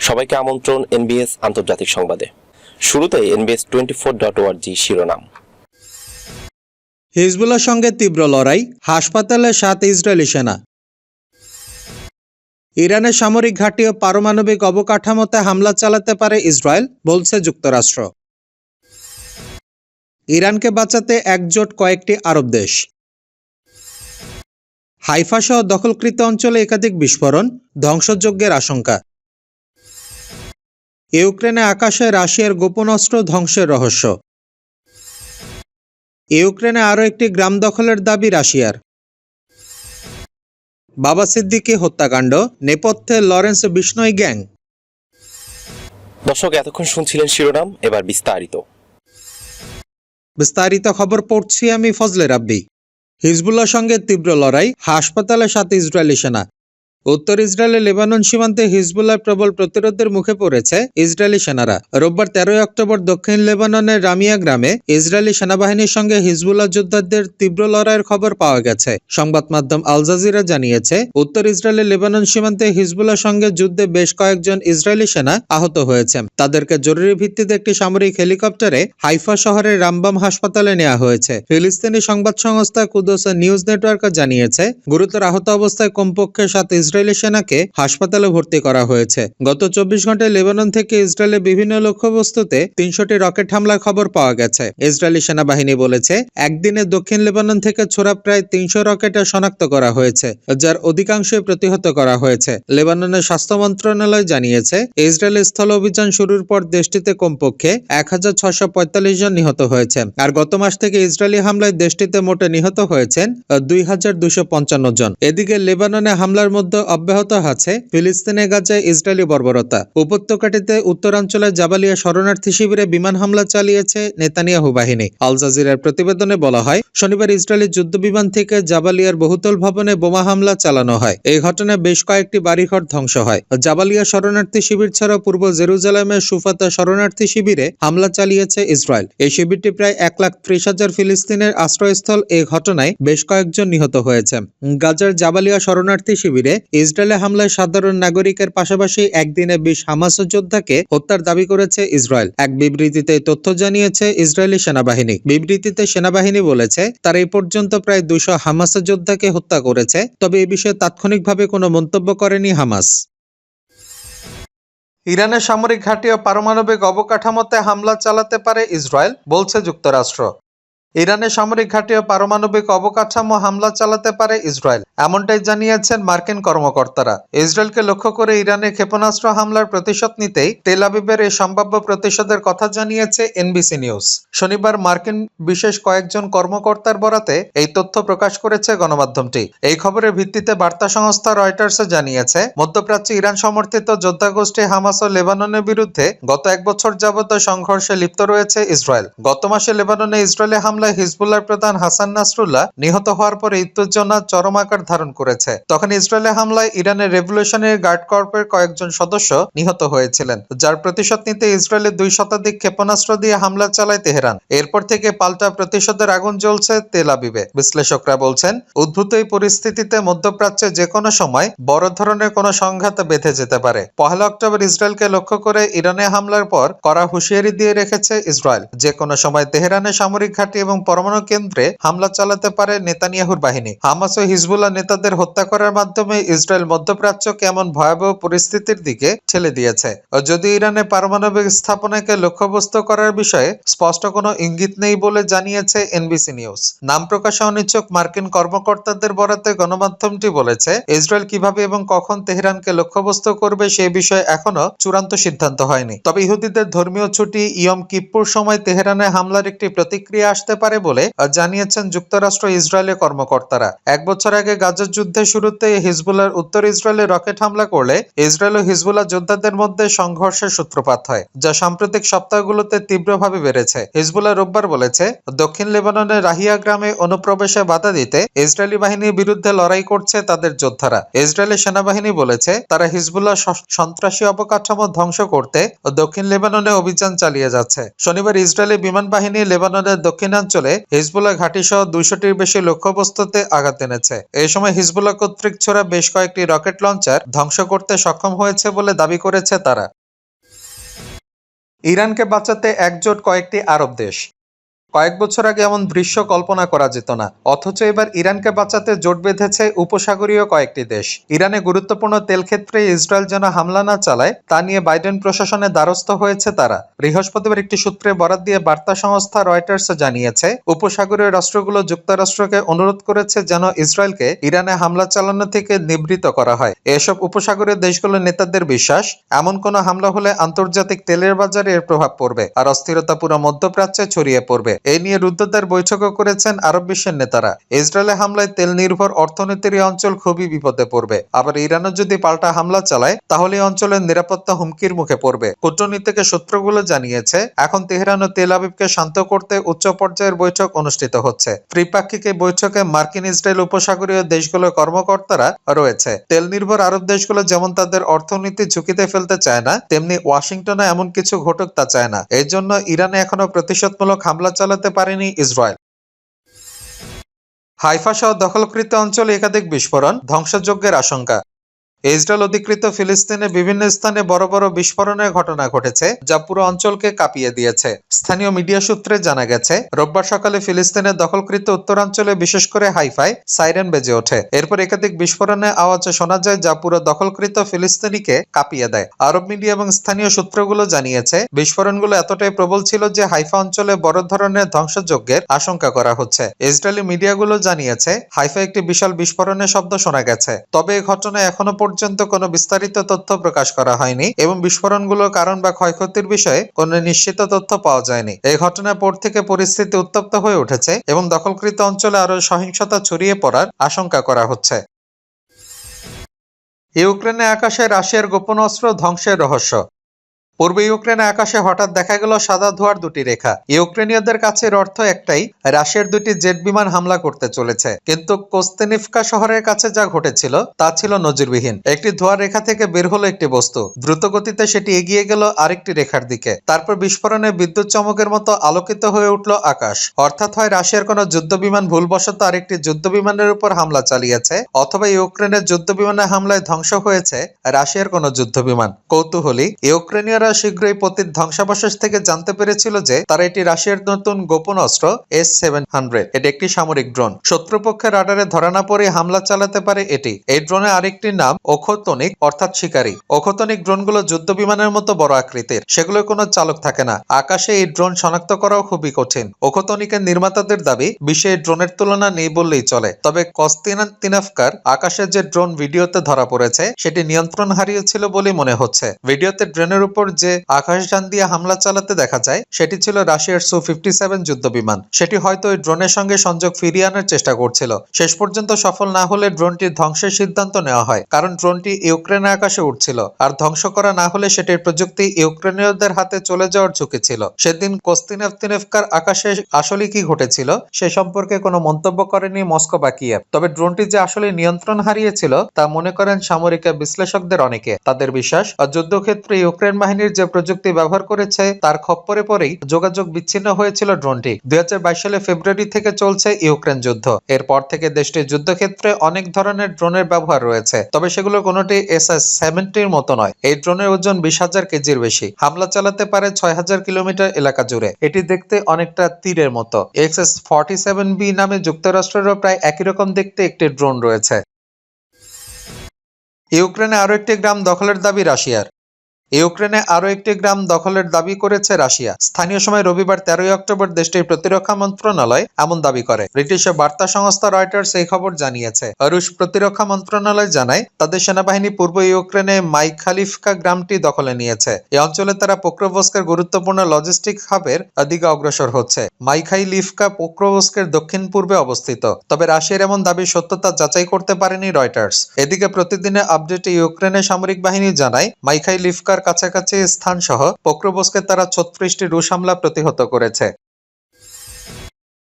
সবাইকে আমন্ত্রণ এনবিএস আন্তর্জাতিক সংবাদে। শুরুতে এনবিএস টোয়েন্টি ফোর ডট ওয়ার্জি শিরোনাম। হিজবুল্লার সঙ্গে তীব্র লড়াই, হাসপাতালে সাত ইসরায়েলি সেনা। ইরানের সামরিক ঘাঁটি ও পারমাণবিক অবকাঠামোতে হামলা চালাতে পারে ইসরায়েল, বলছে যুক্তরাষ্ট্র। ইরানকে বাঁচাতে একজোট কয়েকটি আরব দেশ। হাইফা সহ দখলকৃত অঞ্চলে একাধিক বিস্ফোরণ, ধ্বংসযজ্ঞের আশঙ্কা। ইউক্রেনে আকাশে রাশিয়ার গোপন অস্ত্র ধ্বংসের রহস্য। ইউক্রেনে আরও একটি গ্রাম দখলের দাবি রাশিয়ার। বাবা সিদ্দিকী হত্যাকাণ্ড নেপথ্যে লরেন্স বিষ্ণই গ্যাং। দর্শক এতক্ষণ শুনছিলেন শিরোনাম এবার বিস্তারিত। বিস্তারিত খবর পড়ছি আমি ফজলে রাব্বি। হিজবুল্লার সঙ্গে তীব্র লড়াই হাসপাতালের সাথে ইসরায়েলি সেনা। উত্তর ইসরায়েলের লেবানন সীমান্তে হিজবুল্লার প্রবল প্রতিরোধের মুখে পড়েছে ইসরায়েলি সেনারা। রোববার তেরোই অক্টোবর দক্ষিণ লেবাননের রামিয়া গ্রামে ইসরায়েলি সেনাবাহিনীর সঙ্গে হিজবুল্লাহ যোদ্ধাদের তীব্র লড়াইয়ের খবর পাওয়া গেছে। সংবাদ মাধ্যম আল জাজিরা জানিয়েছে, উত্তর ইসরায়েলের লেবানন সীমান্তে হিজবুল্লার সঙ্গে যুদ্ধে বেশ কয়েকজন ইসরায়েলি সেনা আহত হয়েছে। তাদেরকে জরুরি ভিত্তিতে একটি সামরিক হেলিকপ্টারে হাইফা শহরের রামবাম হাসপাতালে নেওয়া হয়েছে। ফিলিস্তিনি সংবাদ সংস্থা কুদোস নিউজ নেটওয়ার্ক জানিয়েছে, গুরুতর আহত অবস্থায় কমপক্ষে সাত ইসরায়েলি সেনাকে হাসপাতালে ভর্তি করা হয়েছে। গত চব্বিশ ঘন্টায় লেবানন থেকে ইসরায়েলের বিভিন্ন লক্ষ্যবস্তুতে তিনশোটি রকেট হামলার খবর পাওয়া গেছে। ইসরায়েলি সেনাবাহিনী বলেছে, একদিনে দক্ষিণ লেবানন থেকে ছোড়া প্রায় তিনশো রকেট শনাক্ত করা হয়েছে, যার অধিকাংশই প্রতিহত করা হয়েছে। লেবাননের স্বাস্থ্য মন্ত্রণালয় জানিয়েছে, ইসরায়েলের স্থল অভিযান শুরুর পর দেশটিতে কমপক্ষে এক জন নিহত হয়েছে। আর গত মাস থেকে ইসরায়েলি হামলায় দেশটিতে মোটে নিহত হয়েছেন দুই জন। এদিকে লেবাননে হামলার মধ্যে অব্যাহত আছে ফিলিস্তিনে, গাজায় ইসরায়েলি বর্বরতা। উপত্যকাটিতে উত্তরাঞ্চলের জাবালিয়া শরণার্থী শিবিরে বিমান হামলা চালিয়েছে নেতানিয়াহু বাহিনী। আল জাজিরার প্রতিবেদনে বলা হয়, শনিবার ইসরায়েলি যুদ্ধ বিমান থেকে জাবালিয়ার বহুতল ভবনে বোমা হামলা চালানো হয়। এই ঘটনায় বেশ কয়েকটি বাড়িঘর ধ্বংস হয়। জাবালিয়া শরণার্থী শিবির ছাড়াও পূর্ব জেরুজালেমের সুফাতা শরণার্থী শিবিরে হামলা চালিয়েছে ইসরায়েল। এই শিবিরটি প্রায় এক লাখ ত্রিশ হাজার ফিলিস্তিনের আশ্রয়স্থল। এই ঘটনায় বেশ কয়েকজন নিহত হয়েছে গাজার জাবালিয়া শরণার্থী শিবিরে ইসরায়েলে হামলায় সাধারণ নাগরিকের পাশাপাশি একদিনে বিশ হামাস যোদ্ধাকে হত্যার দাবি করেছে ইসরায়েল। এক বিবৃতিতে তথ্য জানিয়েছে ইসরায়েলি সেনাবাহিনী। বিবৃতিতে সেনাবাহিনী বলেছে, তারা এই পর্যন্ত প্রায় দুশো হামাস যোদ্ধাকে হত্যা করেছে, তবে এ বিষয়ে তাৎক্ষণিকভাবে কোনো মন্তব্য করেনি হামাস। ইরানের সামরিক ঘাঁটি ও পারমাণবিক অবকাঠামোতে হামলা চালাতে পারে ইসরায়েল, বলছে যুক্তরাষ্ট্র। ইরানের সামরিক ঘাঁটি পারমাণবিক অবকাঠামো হামলা চালাতে পারে ইসরায়েল, এমনটাই জানিয়েছেন মার্কিন কর্মকর্তারা। ইসরায়েলকে লক্ষ্য করে ইরানের ক্ষেপণাস্ত্র হামলার প্রতিশোধ নিতেই তেল আবিবের এই সম্ভাব্য প্রতিশোধের কথা জানিয়েছে এনবিসি নিউজ। শনিবার মার্কিন বিশেষ কয়েকজন কর্মকর্তার বরাতে এই তথ্য প্রকাশ করেছে গণমাধ্যমটি। এই খবরের ভিত্তিতে বার্তা সংস্থা রয়টার্স জানিয়েছে, মধ্যপ্রাচ্যে ইরান সমর্থিত যোদ্ধা গোষ্ঠী হামাস ও লেবাননের বিরুদ্ধে গত এক বছর যাবত সংঘর্ষে লিপ্ত রয়েছে ইসরায়েল। গত মাসে লেবাননে ইসরায়েলি হামলায় হিজবুল্লাহর প্রধান হাসান নাসরুল্লাহ নিহত হওয়ার পরে উত্তেজনা চরম আকার ধারণ করেছে। তখন ইসরায়েলি হামলায় ইরানের রেভলিউশনারি গার্ড কর্পের কয়েকজন সদস্য নিহত হয়েছিলেন, যার প্রতিশোধ নিতে ইসরায়েলের দুই শতাধিক ক্ষেপণাস্ত্র দিয়ে হামলা চালায় তেহরান। এরপর থেকে পাল্টা প্রতিশোধের আগুন জ্বলছে তেল আবিবে। বিশ্লেষকরা বলছেন, উদ্ভূত এই পরিস্থিতিতে মধ্যপ্রাচ্যে যে কোনো সময় বড় ধরনের কোনো সংঘাত বেঁধে যেতে পারে। পহেলা অক্টোবর ইসরায়েলকে লক্ষ্য করে ইরানে হামলার পর কড়া হুঁশিয়ারি দিয়ে রেখেছে ইসরায়েল। যে কোনো সময় তেহরানের সামরিক ঘাঁটি এবং পরমাণু কেন্দ্রে হামলা চালাতে পারে নেতানিয়াহুর বাহিনী। হামাস ও হিজবুল্লাহ নেতাদের হত্যা করার মাধ্যমে ইসরায়েল মধ্যপ্রাচ্যকে এমন ভয়াবহ পরিস্থিতির দিকে ঠেলে দিয়েছে। যদি ইরানে পারমাণবিক স্থাপনাকে লক্ষ্যবস্তু করার বিষয়ে স্পষ্ট কোনো ইঙ্গিত নেই বলে জানিয়েছে এনবিসি নিউজ। নাম প্রকাশে অনিচ্ছুক মার্কিন কর্মকর্তাদের বরাতে গণমাধ্যমটি বলেছে, ইসরায়েল কীভাবে এবং কখন তেহরানকে লক্ষ্যবস্তু করবে সে বিষয়ে এখনও চূড়ান্ত সিদ্ধান্ত হয়নি। তবে ইহুদিদের ধর্মীয় ছুটি ইয়ম কিপ্পুর সময় তেহরানে হামলার একটি প্রতিক্রিয়া আসতে পারে বলে জানিয়েছেন যুক্তরাষ্ট্র ইসরায়েলের কর্মকর্তারা। এক বছর আগে গাজার যুদ্ধের শুরুতে হিজবুল্লার উত্তর ইসরায়েলে রকেট হামলা করলে ইসরায়েল ও হিজবুল্লাহ যোদ্ধাদের মধ্যে সংঘর্ষের সূত্রপাত হয়, যা সাম্প্রতিক সপ্তাহগুলোতে তীব্রভাবে বেড়েছে। হিজবুল্লাহ রোববার বলেছে, দক্ষিণ লেবাননের রাহিয়া গ্রামে অনুপ্রবেশে বাধা দিতে ইসরায়েলি বাহিনীর বিরুদ্ধে লড়াই করছে তাদের যোদ্ধারা। ইসরায়েলের সেনাবাহিনী বলেছে, তারা হিজবুল্লাহ সন্ত্রাসী অবকাঠামো ধ্বংস করতে দক্ষিণ লেবাননে অভিযান চালিয়ে যাচ্ছে। শনিবার ইসরায়েলি বিমান বাহিনী লেবাননের দক্ষিণাঞ্চল অঞ্চলে হিজবুল্লাহ ঘাঁটি সহ দুইশোটির বেশি লক্ষ্যবস্তুতে আঘাত এনেছে। এই সময় হিজবুল্লাহ কর্তৃক ছোড়া বেশ কয়েকটি রকেট লঞ্চার ধ্বংস করতে সক্ষম হয়েছে বলে দাবি করেছে তারা। ইরানকে বাঁচাতে একজোট কয়েকটি আরব দেশ। কয়েক বছর আগে এমন দৃশ্য কল্পনা করা যেত না। অথচ এবার ইরানকে বাঁচাতে জোট বেঁধেছে উপসাগরীয় কয়েকটি দেশ। ইরানে গুরুত্বপূর্ণ তেল ক্ষেত্রে ইসরায়েল যেন হামলা না চালায়, তা নিয়ে বাইডেন প্রশাসনের দ্বারস্থ হয়েছে তারা। বৃহস্পতিবার একটি সূত্রে বরাত দিয়ে বার্তা সংস্থা রয়টার্স জানিয়েছে, উপসাগরীয় রাষ্ট্রগুলো যুক্তরাষ্ট্রকে অনুরোধ করেছে যেন ইসরায়েলকে ইরানে হামলা চালানো থেকে নিবৃত করা হয়। এসব উপসাগরীয় দেশগুলোর নেতাদের বিশ্বাস, এমন কোনো হামলা হলে আন্তর্জাতিক তেলের বাজারে এর প্রভাব পড়বে, আর অস্থিরতা পুরো মধ্যপ্রাচ্যে ছড়িয়ে পড়বে। এই নিয়ে রুদ্ধদ্বার বৈঠকও করেছেন আরব বিশ্বের নেতারা। ইসরায়েলে হামলায় তেল নির্ভর অর্থনীতির অঞ্চল খুবই বিপদে পড়বে। আবার ইরানও যদি পাল্টা হামলা চালায়, তাহলে অঞ্চলের নিরাপত্তা হুমকির মুখে পড়বে। কূটনীতিক সূত্রগুলো জানিয়েছে, এখন তেহরান ও তেল আবিবকে শান্ত করতে উচ্চ পর্যায়ের বৈঠক অনুষ্ঠিত হচ্ছে। ত্রিপাক্ষিক এই বৈঠকে মার্কিন ইসরায়েল উপসাগরীয় দেশগুলোর কর্মকর্তারা রয়েছে। তেল নির্ভর আরব দেশগুলো যেমন তাদের অর্থনীতি ঝুঁকিতে ফেলতে চায় না, তেমনি ওয়াশিংটনে এমন কিছু ঘটক তা চায় না। এই জন্য ইরানে এখনও প্রতিশোধমূলক হামলা চালাতে পারেনি ইসরায়েল। হাইফা সহ দখলকৃত অঞ্চলে একাধিক বিস্ফোরণ ধ্বংসযজ্ঞের আশঙ্কা। ইসরায়েল অধিকৃত ফিলিস্তিনে বিভিন্ন স্থানে বড় বড় বিস্ফোরণের ঘটনা ঘটেছে, যা পুরো অঞ্চলকে কাঁপিয়ে দিয়েছে। স্থানীয় মিডিয়া সূত্রে জানা গেছে, রোববার সকালে ফিলিস্তিনের দখলকৃত উত্তরাঞ্চলে বিশেষ করে হাইফাই সাইরেন বেজে ওঠে। এরপর একাধিক বিস্ফোরণের আওয়াজ শোনা যায়, যা পুরো দখলকৃত ফিলিস্তিনিকে কাঁপিয়ে দেয়। আরব মিডিয়া এবং স্থানীয় সূত্রগুলো জানিয়েছে, বিস্ফোরণগুলো এতটাই প্রবল ছিল যে হাইফা অঞ্চলে বড় ধরনের ধ্বংসযজ্ঞের আশঙ্কা করা হচ্ছে। ইসরায়েলি মিডিয়াগুলো জানিয়েছে হাইফা একটি বিশাল বিস্ফোরণের শব্দ শোনা গেছে। তবে এই ঘটনা এখনও পর্যন্ত কোনো বিস্তারিত তথ্য প্রকাশ করা হয়নি এবং বিস্ফোরণগুলোর কারণ বা ক্ষয়ক্ষতির বিষয়ে কোনো নিশ্চিত তথ্য পাওয়া যায়নি। এই ঘটনার পর থেকে পরিস্থিতি উত্তপ্ত হয়ে উঠেছে এবং দখলকৃত অঞ্চলে আরও সহিংসতা ছড়িয়ে পড়ার আশঙ্কা করা হচ্ছে। ইউক্রেনে আকাশে রাশিয়ার গোপন অস্ত্র ধ্বংসের রহস্য। পূর্ব ইউক্রেনে আকাশে হঠাৎ দেখা গেল সাদা ধোয়ার দুটি রেখা। ইউক্রেনীয়দের কাছে অর্থ একটাই, রাশিয়ার দুটি জেট বিমান হামলা করতে চলেছে। কিন্তু কোস্তেনিফকা শহরের কাছে যা ঘটেছিল, তা ছিল নজিরবিহীন। একটি ধোয়ার রেখা থেকে বের হলো একটি বস্তু। দ্রুত গতিতে সেটি এগিয়ে গেল আরেকটি রেখার দিকে। তারপর বিস্ফোরণে বিদ্যুৎ চমকের মতো আলোকিত হয়ে উঠল আকাশ। অর্থাৎ হয় রাশিয়ার কোনো যুদ্ধ বিমান ভুলবশত আরেকটি যুদ্ধ বিমানের উপর হামলা চালিয়েছে, অথবা ইউক্রেনের যুদ্ধ বিমানের হামলায় ধ্বংস হয়েছে রাশিয়ার কোনো যুদ্ধ বিমান। কৌতূহলী ইউক্রেনীয়রা শীঘ্রই পতিত ধ্বংসাবশেষ থেকে জানতে পেরেছিল যে তারা এটি রাশিয়ার নতুন গোপন অস্ত্র এস সেভেন হান্ড্রেড এটি একটি সামরিক ড্রোন। শত্রুপক্ষের রাডারে ধরা না পড়ে হামলা চালাতে পারে এটি। এই ড্রোনের আরেকটি নাম ওখতনিক অর্থাৎ শিকারী। ওখতনিক ড্রোনগুলো যুদ্ধ বিমানের মতো বড় আকৃতির। সেগুলোর কোনো চালক থাকে না। আকাশে এই ড্রোন শনাক্ত করাও খুবই কঠিন। ওখতনিকের নির্মাতাদের দাবি বিশ্বে ড্রোনের তুলনা নেই বললেই চলে। তবে কস্তিনা তিনাফকার আকাশের যে ড্রোন ভিডিওতে ধরা পড়েছে, সেটি নিয়ন্ত্রণ হারিয়েছিল বলে মনে হচ্ছে। ভিডিওতে ড্রোনের উপর যে আকাশযান দিয়ে হামলা চালাতে দেখা যায়, সেটি ছিল রাশিয়ার সু ফিফটি সেভেন যুদ্ধ বিমান সেটি হয়তো ওই ড্রোনের সঙ্গে সংযোগ ফিরিয়ে আনার চেষ্টা করছিল। শেষ পর্যন্ত সফল না হলে ড্রোনটি ধ্বংসের সিদ্ধান্ত নেওয়া হয়, কারণ ড্রোনটি ইউক্রেনের আকাশে উঠছিল আর ধ্বংস করা না হলে সেটির প্রযুক্তি ইউক্রেনীয়দের হাতে চলে যাওয়ার ঝুঁকি ছিল। সেদিন কোস্তিনেভ তিনেভকার আকাশে আসলে কি ঘটেছিল, সে সম্পর্কে কোনো মন্তব্য করেনি মস্কো বা কিয়েভ। তবে ড্রোনটি যে আসলে নিয়ন্ত্রণ হারিয়েছিল, তা মনে করেন সামরিক বিশ্লেষকদের অনেকে। তাদের বিশ্বাস আর যুদ্ধক্ষেত্রে ইউক্রেন বাহিনীর যে প্রযুক্তি ব্যবহার করেছে, তার খপ্পরে পরেই যোগাযোগ বিচ্ছিন্ন হয়েছিল ড্রোনটি। দুই হাজার বাইশ সালে ফেব্রুয়ারি থেকে চলছে ইউক্রেন যুদ্ধ। এরপর থেকে দেশটির যুদ্ধক্ষেত্রে অনেক ধরনের ড্রোনের ব্যবহার রয়েছে। তবে সেগুলো কোনোটি এস এস সেভেন্টির মতো নয়। এই ড্রোনের ওজন বিশ হাজার কেজির বেশি। হামলা চালাতে পারে ছয় হাজার কিলোমিটার এলাকা জুড়ে। এটি দেখতে অনেকটা তীরের মতো। X S forty seven B নামে যুক্তরাষ্ট্রেরও প্রায় একই রকম দেখতে একটি ড্রোন রয়েছে। ইউক্রেনে আরও একটি গ্রাম দখলের দাবি রাশিয়ার। ইউক্রেনে আরও একটি গ্রাম দখলের দাবি করেছে রাশিয়া। স্থানীয় সময় রবিবার তেরোই অক্টোবর দেশটির প্রতিরক্ষা মন্ত্রণালয় এমন দাবি করে। ব্রিটিশ বার্তা সংস্থা রয়টার্স এই খবর জানিয়েছে। রুশ প্রতিরক্ষা মন্ত্রণালয় জানায়, তাদের সেনাবাহিনী পূর্ব ইউক্রেনে মাইখালিফকা গ্রামটি দখলে নিয়েছে। এই অঞ্চলে তারা পোক্রোভস্কের গুরুত্বপূর্ণ লজিস্টিক হাবের দিকে অগ্রসর হচ্ছে। মাইখাইলিফকা পোক্রোভস্কের দক্ষিণ পূর্বে অবস্থিত। তবে রাশিয়ার এমন দাবির সত্যতা যাচাই করতে পারেনি রয়টার্স। এদিকে প্রতিদিনের আপডেটে ইউক্রেনের সামরিক বাহিনী জানায়, মাইখাইলিফকার কাছাকাছি স্থানসহ সহ পোক্রোভস্কে তারা ছত্রিশটি রুশ হামলা প্রতিহত করেছে।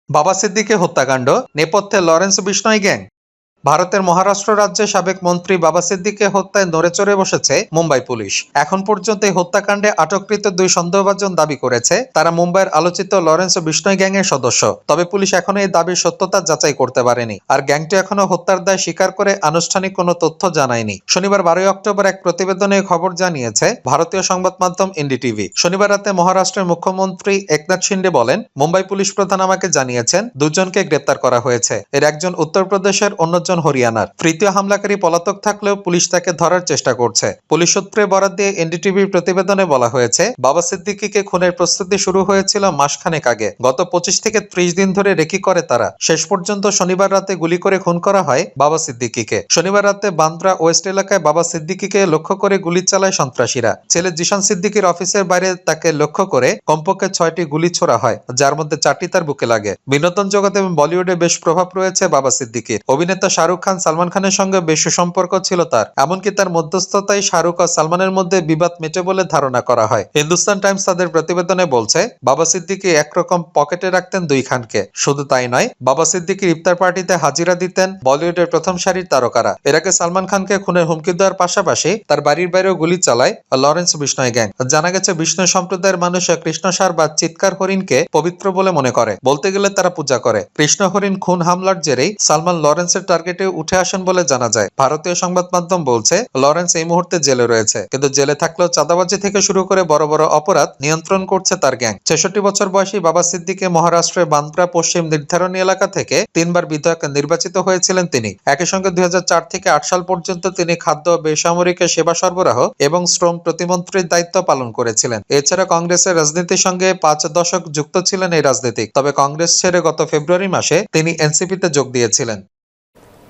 বাবা সিদ্দিকে হত্যাকাণ্ড, নেপথ্যে লরেন্স বিষ্ণয় গ্যাং ভারতের মহারাষ্ট্র রাজ্যে সাবেক মন্ত্রী বাবা সিদ্দিকে হত্যায় নড়ে চড়ে বসেছে মুম্বাই পুলিশ। এখন পর্যন্ত এই হত্যাকাণ্ডে আটককৃত দুই সন্দেহভাজন দাবি করেছে। তারা মুম্বাইয়ের আলোচিত লরেন্স বিষ্ণয় গ্যাংয়ের সদস্য। তবে পুলিশ এখনও এই দাবির সত্যতা যাচাই করতে পারেনি। আর গ্যাংটি এখনও হত্যার দায় স্বীকার করে আনুষ্ঠানিক কোনো তথ্য জানায়নি। শনিবার বারোই অক্টোবর এক প্রতিবেদনে খবর জানিয়েছে ভারতীয় সংবাদ মাধ্যম এনডিটিভি। শনিবার রাতে মহারাষ্ট্রের মুখ্যমন্ত্রী একনাথ শিন্ডে বলেন, মুম্বাই পুলিশ প্রধান আমাকে জানিয়েছেন, দুজনকে গ্রেপ্তার করা হয়েছে। এর একজন উত্তরপ্রদেশের, অন্যজন হরিয়ানার। তৃতীয় হামলাকারী পলাতক থাকলেও পুলিশ তাকে ধরার চেষ্টা করছে। পুলিশ সূত্রে বরাদ দিয়ে এনডিটিভির প্রতিবেদনে বলা হয়েছে, বাবা সিদ্দিকীকে খুনের প্রস্তুতি শুরু হয়েছিল মাসখানেক আগে। গত পঁচিশ থেকে ত্রিশ দিন ধরে রেকি করে তারা। শেষ পর্যন্ত শনিবার রাতে গুলি করে খুন করা হয় বাবা সিদ্দিকীকে। শনিবার রাতে বান্দ্রা ওয়েস্ট এলাকায় বাবা সিদ্দিকীকে লক্ষ্য করে গুলি চালায় সন্ত্রাসীরা। ছেলে জিশান সিদ্দিকীর অফিসের বাইরে তাকে লক্ষ্য করে কমপক্ষে ছয়টি গুলি ছোড়া হয়, যার মধ্যে চারটি তার বুকে লাগে। বিনোদন জগতে এবং বলিউডে বেশ প্রভাব রয়েছে বাবা সিদ্দিকীর। অভিনেতা শাহরুখ খান সালমান খানের সঙ্গে বেশ সুসম্পর্ক ছিল তার। এমনকি তার মধ্যস্থতায় শাহরুখ ও সালমানের মধ্যে বিবাদ মেটে বলে ধারণা করা হয়। হিন্দুস্তান টাইমস তাদের প্রতিবেদনে বলছে, বাবা সিদ্দিকী একরকম পকেটে রাখতেন দুই খানকে। শুধু তাই নয়, বাবা সিদ্দিকীর ইফতার পার্টিতে হাজিরা দিতেন বলিউডের প্রথম সারির তারকারা। এর আগে সালমান খানকে খুনের হুমকি দেওয়ার পাশাপাশি তার বাড়ির বাইরেও গুলি চালায় লরেন্স বিষ্ণয় গ্যাং। জানা গেছে বিষ্ণু সম্প্রদায়ের মানুষ কৃষ্ণসার বা চিৎকার হরিণকে পবিত্র বলে মনে করে। বলতে গেলে তারা পূজা করে। কৃষ্ণ হরিণ খুন হামলার জেরেই সালমান লরেন্সের টার্গেটে উঠে আসেন বলে জানা যায়। ভারতীয় সংবাদ মাধ্যম বলছে, লরেন্স এই মুহূর্তে জেলে রয়েছে, কিন্তু জেলে থাকলেও চাঁদাবাজি থেকে শুরু করে বড় বড় অপরাধ নিয়ন্ত্রণ করছে তার গ্যাং। ছেষট্টি বছর বয়সী বাবা সিদ্দিকে মহারাষ্ট্রের বান্দ্রা পশ্চিম নির্ধারণী এলাকা থেকে তিনবার বিধায়ক নির্বাচিত হয়েছিলেন তিনি। একই সঙ্গে দুই হাজার চার থেকে আট সাল পর্যন্ত তিনি খাদ্য বেসামরিক সেবা সরবরাহ এবং শ্রম প্রতিমন্ত্রীর দায়িত্ব পালন করেছিলেন। এছাড়া কংগ্রেসের রাজনীতির সঙ্গে পাঁচ দশক যুক্ত ছিলেন এই রাজনীতিক। তবে কংগ্রেস ছেড়ে গত ফেব্রুয়ারি মাসে তিনি এনসিপিতে যোগ দিয়েছিলেন।